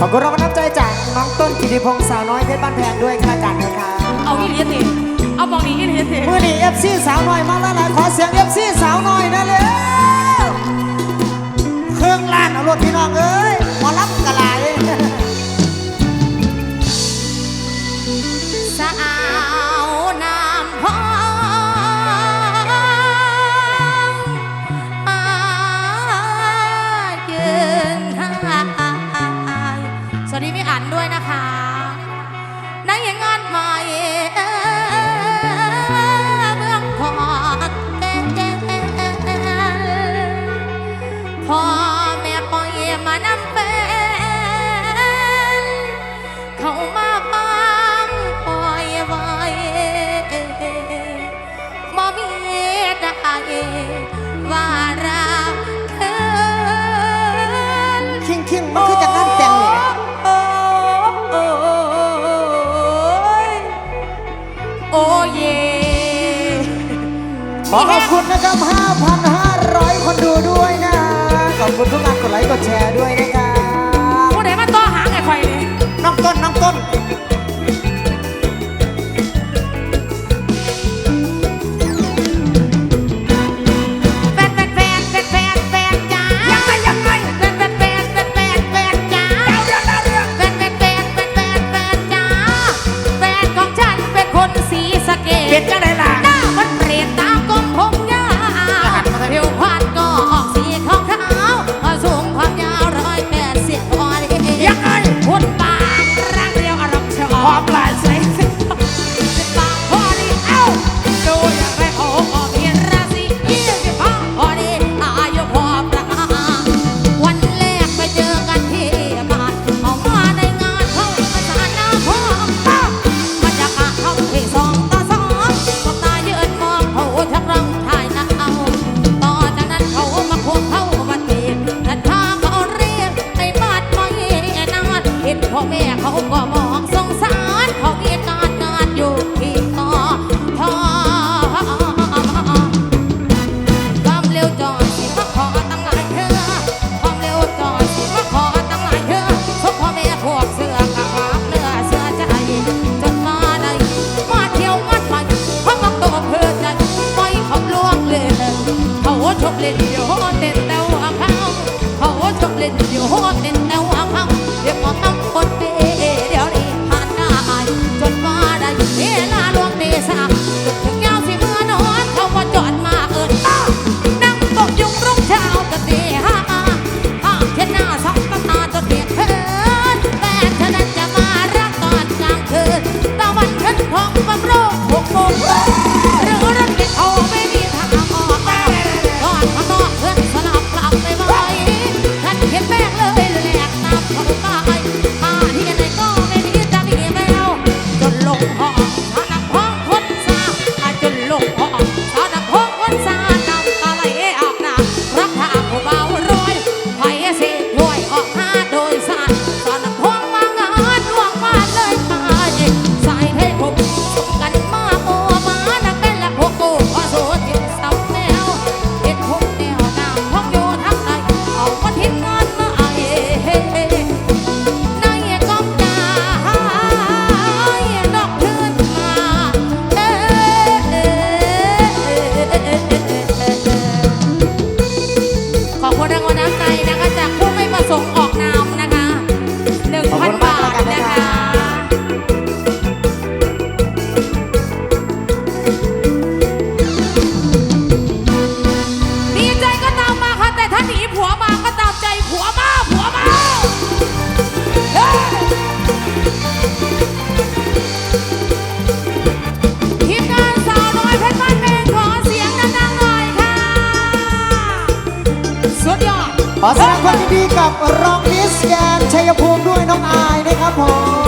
ขอบคุณรางวัน้ำใจจากน้องต้นกิติพงศ์สาวน้อยเพชรบ้านแพงด้วยค่ะจากนะคะเอาอีเลียสิเอามองนี้อีเลียสิเมื่อนี้เอฟซีสาวน้อยมาแล้วนะขอเสียงเอฟซีสาวน้อยนะเลยเครื่องล้านเอารถพี่น้องเอ้ยมารับ อขอบคุณนะครับ 5,500 คนดูด้วยนะ ขอบคุณทุกการกดไลค์กดแชร์ด้วยนะครับผู้ใดมาต่อหางไงไข่นี่น้องต้นน้องต้น พ่อแม่เขาก็มองสงสารเขามีการงานอยู่ที่ต่อทอามเร็วจอดสิมาขอตั้งหลายเธอความเร็วจอดสิมาขอตั้งหลายเธอสมพ่อแม่พวกเสือขาเลือเสือใจจนมาได้มาเที่ยวงานมัเพราะมันตัวเพื่อใจไม่ขอบลวงเลยเขาชกเล่ กร้องมิสแกนชัยภูมิด้วยน้องอายนะครับผม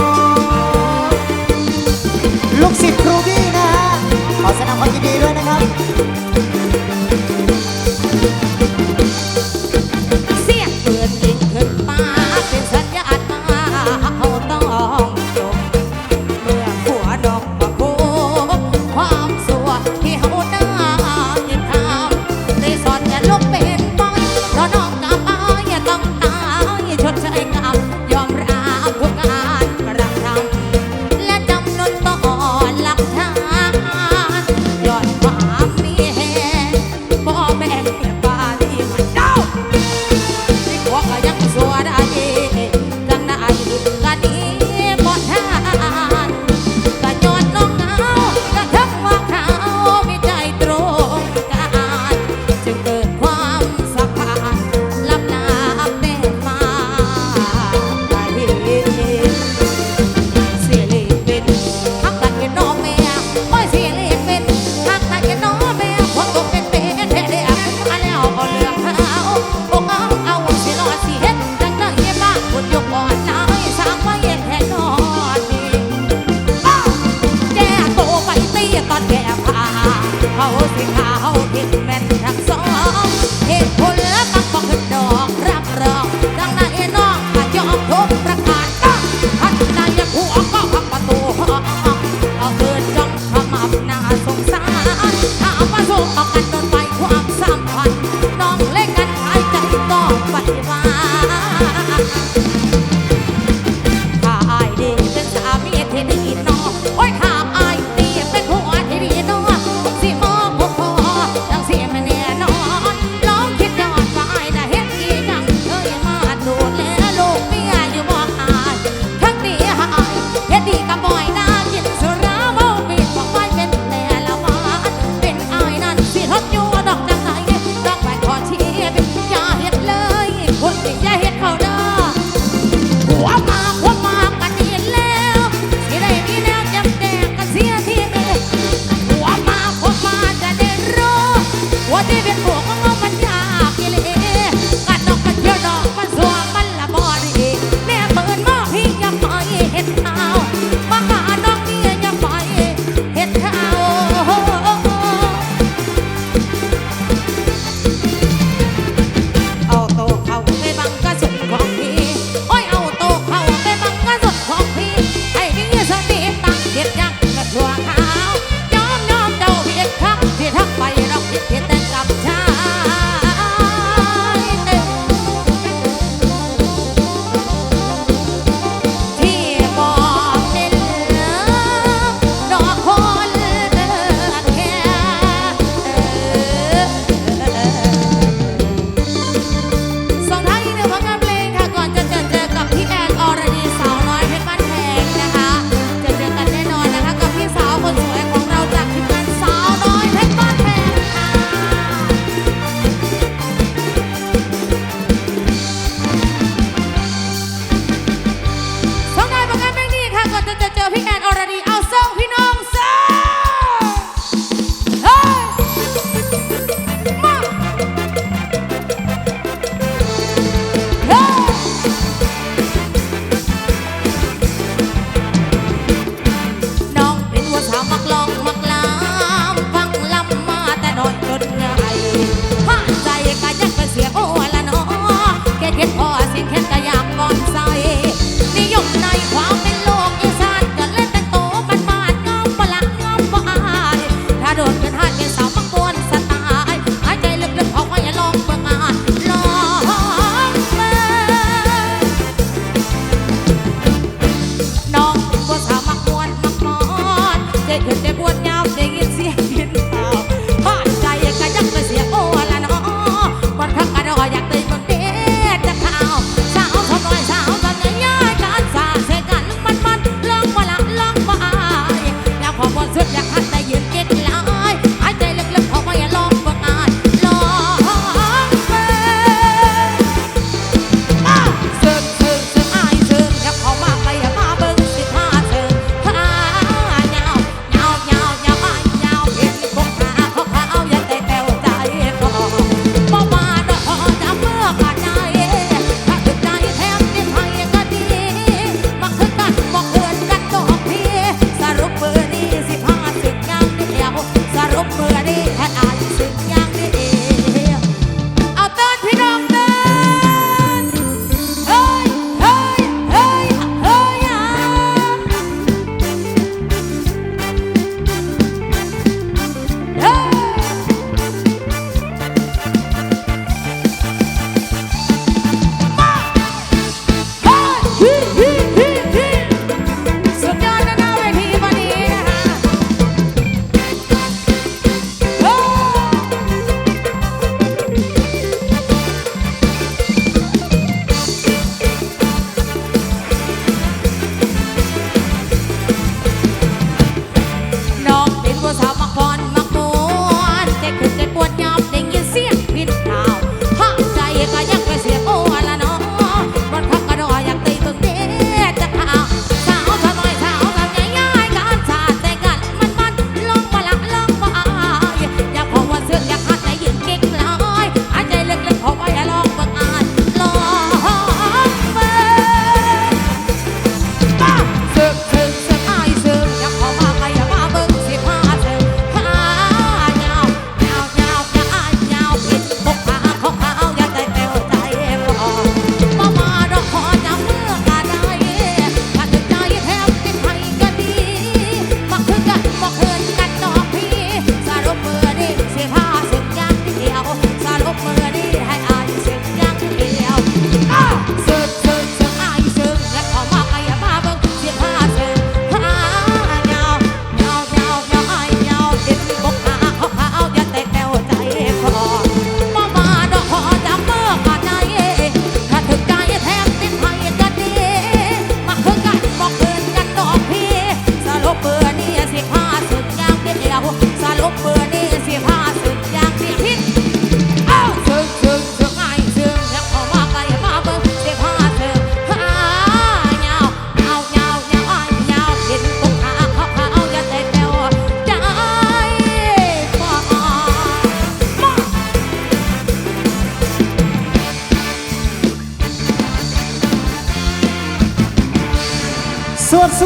Africa.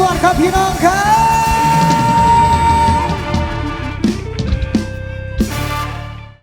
วนครับพี่น้องครับ